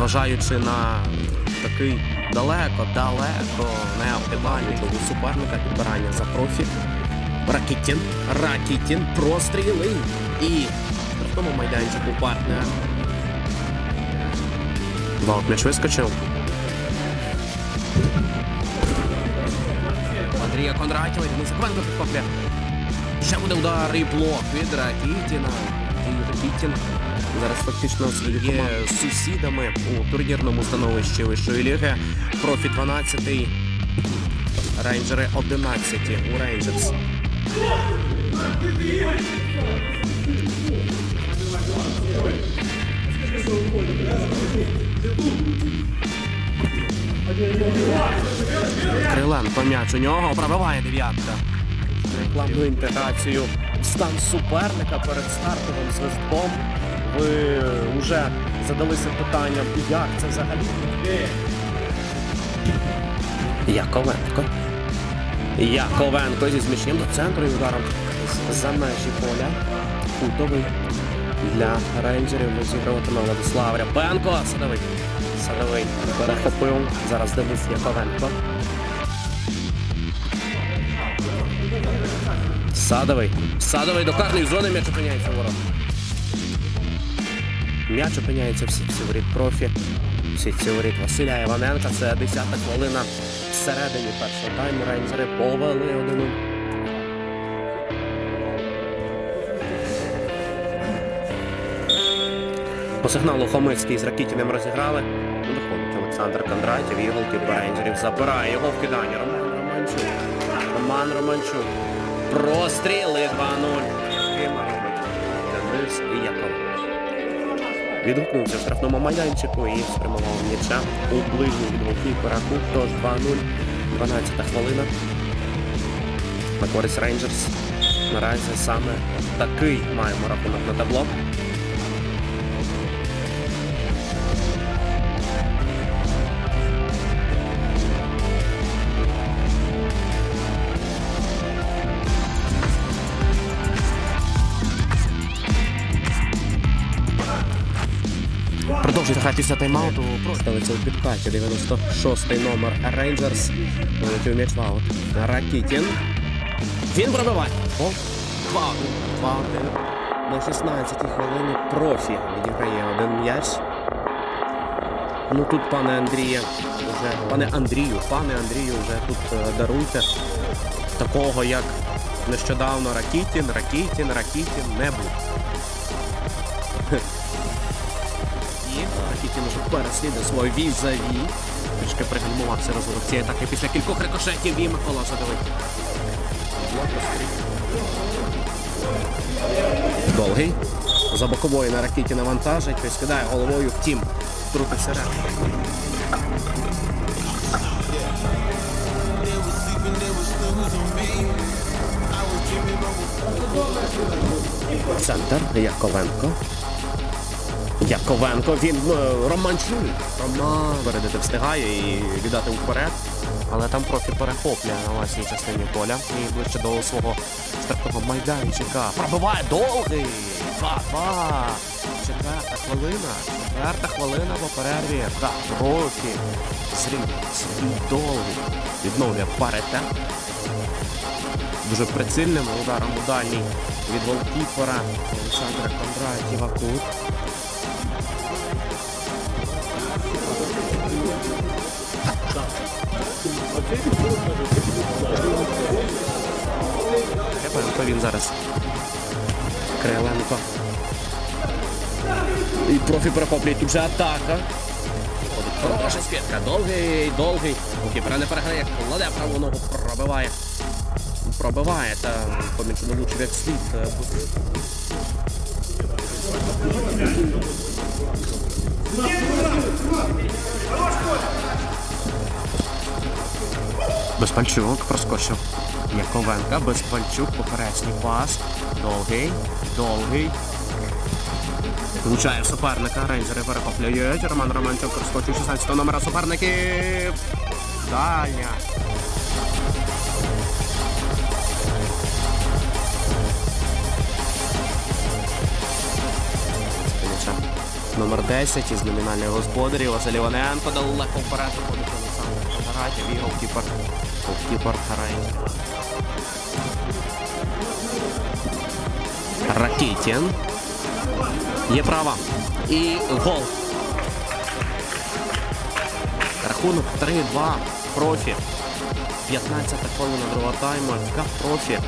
незважаючи на такий далеко, далеко не оптимальний у суперника підбирання за профі. Ракітін, Ракітін, простріли і в штрафному майданчику партнер. Ваут м'яч вискочив. Андрія Кондратєва, Денис Аквенко підхоплює. Ще буде удар і блок від Ракітіна. І Ракітін зараз фактично є сусідами у турнірному становищі вищої ліги. Профі 12, рейнджери 11 у Рейнджерс. Криленко м'яч у нього пробиває дев'ятка. Рекламну інтеграцію в стан суперника перед стартовим свистком. Ви вже задалися питанням, як це взагалі? Яковенко. Яковенко зі зміщенням до центру і ударом за межі поля. Кутовий для рейнджерів розігруватиме Владислав Рябенко. Садовий. Садовий перехопив. Зараз Денис Яковенко. Садовий. Садовий до карної зони м'яч опиняється ворот. М'яч опиняється в сітці воріт профі. В сітці воріт Василя Іваненка. Це 10-та хвилина всередині першого тайму. Рейнджери повели 1 По сигналу Хомицький з Ракітіним розіграли. Виходить Олександр Кондратів і голкіпер рейнджерів забирає його вкидання. Роман Романчук. Роман Романчук. Простріли 2-0. Кима робить Денис і Яков. Відгукнувся в штрафному майданчику і спрямував м'яча у ближній від голкіпера Кут. Тож 2-0. 12 хвилина. На користь Рейнджерс. Наразі саме такий маємо рахунок на табло. Грати після тайм-ауту. Ставиться у підкаті 96-й номер Рейнджерс. Вилетів м'яч в. Ракітін. Він пробиває. О, 2-1. 2-1. На 16-й хвилині профі відіграє один м'яч. Ну тут, пане Андріє, вже пане Андрію, пане Андрію, вже тут е, даруйте такого, як нещодавно Ракітін, Ракітін, Ракітін не було. Ракітін уже переслідує свою візаві. Трішки пригальмувався розвиток цієї атаки після кількох рикошетів і Микола Задовий. Довгий. За бокової на ракеті навантажить, той скидає головою, втім, втрутився ряд. Центр Яковенко. Яковенко, він е, Романчук. Роман передати встигає і віддати вперед. Але там профі перехоплює на власній частині поля і ближче до свого штрафного майданчика. Пробиває довгий. 2-2. Четверта хвилина. Четверта хвилина по перерві. Так, профі. Срій довгий. Відновлює паритет. Дуже прицільним ударом у дальній від голкіпера Олександра Кондратєва Кут. Крепенко він зараз. Криленко. І профі перехоплює тут же атака. Хороша спітка. Довгий, довгий. Кіпера не переграє, кладе праву ногу, пробиває. Пробиває та помічу не влучив як слід. Безпальчук проскочив Яковенка, Безпальчук, поперечний пас. Довгий, довгий. Влучає суперника, рейнджери перехоплюють. Роман Романчук розскочив 16 номера суперників. Дальня. Номер 10 із номінальних господарів Василь Іваненко далеко вперед виходить Олександр Кондратів і голкіпер. Голкіпер Харай. Ракітін. Є права. І гол. Рахунок 3-2. Профі. 15 хвилина другого тайму. ФК профі.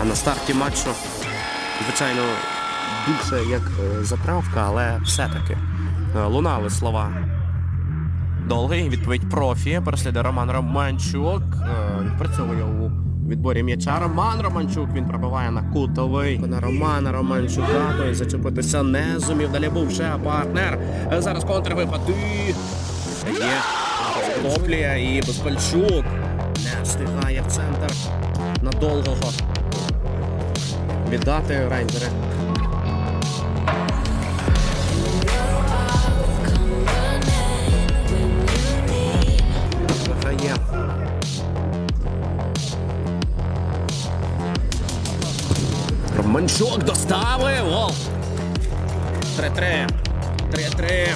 А на старті матчу, звичайно, більше як е, затравка, але все-таки лунали слова. Довгий відповідь профі. Переслідує Роман Романчук. Е, Відпрацьовує у відборі м'яча. Роман Романчук. Він пробиває на кутовий. На Романа Романчука. Той зачепитися не зумів. Далі був ще партнер. Е, Зараз контрвипад. І... Є Коплія і Безпальчук. Не встигає в центр надовгого. Віддати рейнджери. Виграє. Романчук доставив! 3-3. 3-3.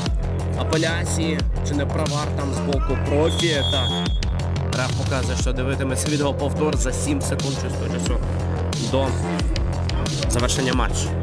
Апеляції. Чи не провар там з боку профі? Так. Реф показує, що дивитиметься відеоповтор за 7 секунд часу до завершення матчу.